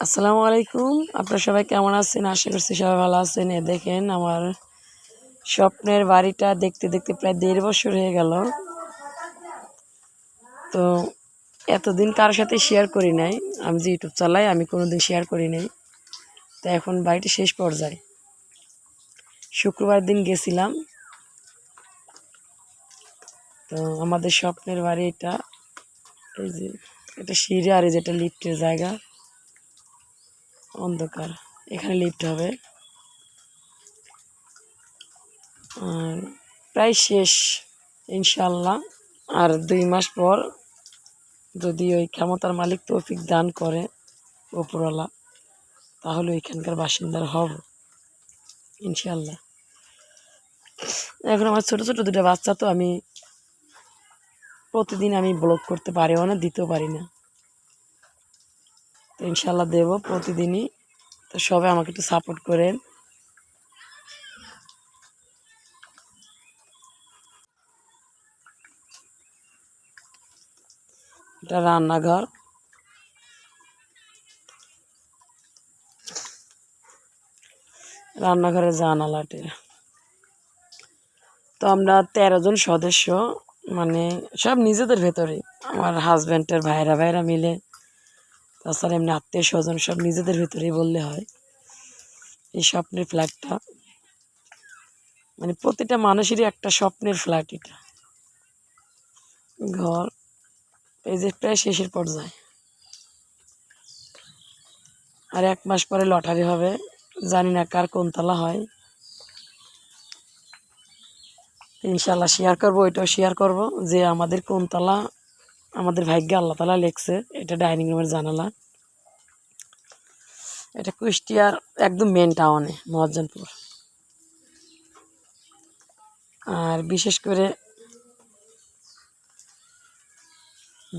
আসসালামু আলাইকুম। আপনারা সবাই কেমন আছেন? আশা করছি সবাই ভালো আছেন। এ দেখেন, আমার স্বপ্নের বাড়িটা দেখতে দেখতে প্রায় দেড় বছর হয়ে গেল। তো এতদিন কারোর সাথে শেয়ার করি নাই। আমি যে ইউটিউব চালাই, আমি কোনোদিন শেয়ার করি নাই। তো এখন বাড়িটা শেষ পর্যায়ে। শুক্রবার দিন গেছিলাম। তো আমাদের স্বপ্নের বাড়ি এটা, এই যে, এটা সিঁড়ি আর এই যেটা লিফটের জায়গা। অন্ধকার। এখানে লিফট হবে। আর প্রায় শেষ ইনশাল্লাহ আর দুই মাস পর যদি ওই ক্ষমতার মালিক তৌফিক দান করে ওপরওয়ালা, তাহলে ওইখানকার বাসিন্দার হব ইনশাল্লাহ এখন আমার ছোট ছোট দুটো বাচ্চা তো আমি প্রতিদিন আমি ব্লগ করতে পারিও না দিতেও পারি না। তো ইনশাল্লাহ দেবো প্রতিদিনই। তো সবাই আমাকে একটু সাপোর্ট করেন। এটা রান্নাঘর। রান্নাঘরের জানালাটে। তো আমরা তেরো জন সদস্য মানে সব নিজেদের ভেতরে আমার হাজব্যান্ডের ভাইরা ভাইরা মিলে। তাছাড়া এমনি আত্মীয় স্বজন সব নিজেদের ভিতরেই বললে হয়। এই স্বপ্নের ফ্ল্যাটটা। মানে প্রতিটা মানুষেরই একটা স্বপ্নের ফ্ল্যাট এটা। ঘর, এই যে প্রায় শেষের পর্যায়ে। আর এক মাস পরে লটারি হবে, জানি না কার কোন কোনতলা হয়। ইনশাল্লাহ শেয়ার করব, ওইটাও শেয়ার করব যে আমাদের কোন কোনতলা আমাদের ভাগ্যে আল্লাহ তালা লেখছে, এটা ডাইনিং রুমের জানালা। এটা কুষ্টিয়ার একদম মেন টাউনে মহাজনপুর আর বিশেষ করে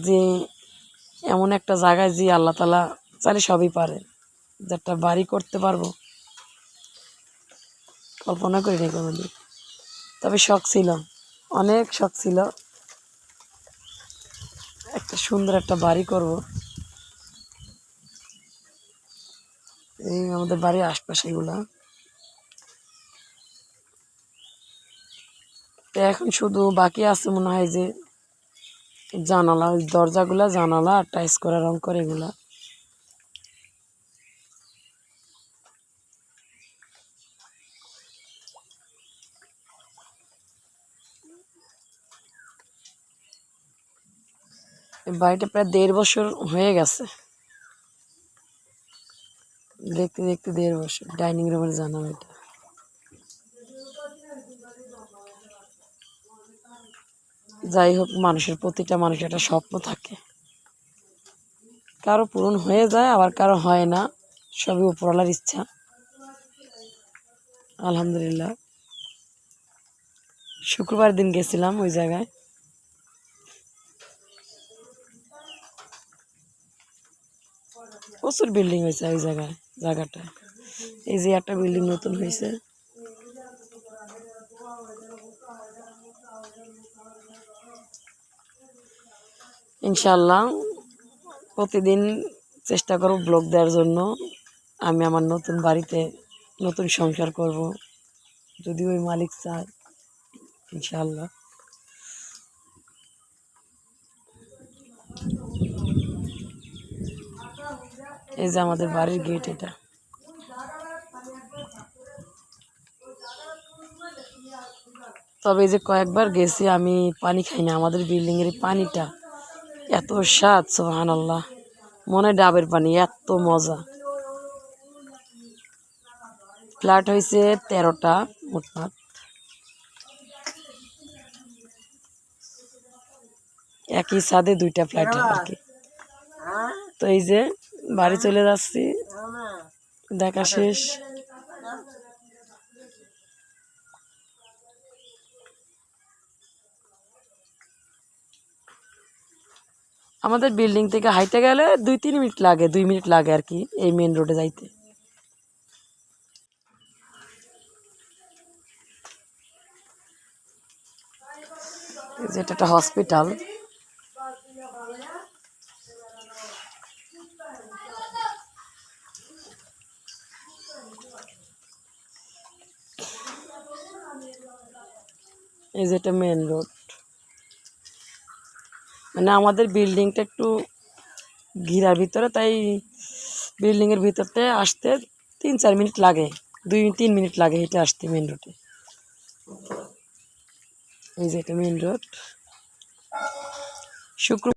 যে এমন একটা জায়গায় যে আল্লাহ তালা চাইলে সবই পারে, যে একটা বাড়ি করতে পারব। কল্পনা করিনি কোনোদিন। তবে শখ ছিল, অনেক শখ ছিল। সুন্দর একটা বাড়ি করব। এই আমাদের বাড়ির আশপাশে এগুলা। এখন শুধু বাকি আছে মনে হয় যে জানালা, ওই দরজাগুলা জানালা আর টাইস করা রং করে এগুলা। বাড়িটা প্রায় দেড় বছর হয়ে গেছে। দেখতে দেখতে দেড় বছর। ডাইনিং রুমের জানালা এটা। যাই হোক, মানুষের প্রতিটা মানুষের একটা স্বপ্ন থাকে। কারও পূরণ হয়ে যায়, আবার কারও হয় না। সবই উপরওয়ালার ইচ্ছা। আলহামদুলিল্লাহ। শুক্রবার দিন গেছিলাম ওই জায়গায়। প্রচুর বিল্ডিং হয়েছে ওই জায়গায় জায়গাটা। এই যে একটা বিল্ডিং নতুন হয়েছে। ইনশাল্লাহ প্রতিদিন চেষ্টা করব ব্লগ দেওয়ার জন্য। আমি আমার নতুন বাড়িতে নতুন সংসার করব। যদি ওই মালিক চায় ইনশাল্লাহ এই যে আমাদের বাড়ির গেট এটা। তবে এই যে কয়েকবার গেছি আমি পানি খাই না। আমাদের বিল্ডিংয়ের পানিটা এত স্বাদ সোহান আল্লাহ মনে হয় ডাবের পানি এত মজা। ফ্ল্যাট হয়েছে তেরোটা মোটমাট একই ছাদে দুইটা ফ্ল্যাট আর কি। তো এই যে বাড়ি চলে যাচ্ছি। দেখা শেষ। আমাদের বিল্ডিং থেকে হাইটে গেলে দুই তিন মিনিট লাগে, দুই মিনিট লাগে আর কি, এই মেন রোডে যাইতে। এই যে এটা একটা হসপিটাল এই যেটা মেন রোড মানে আমাদের বিল্ডিংটা একটু ঘিরার ভিতরে, তাই বিল্ডিংয়ের ভিতরতে আসতে তিন চার মিনিট লাগে, দুই তিন মিনিট লাগে এটা আসতে মেন রোডে এই যে এটা মেন রোড শুক্র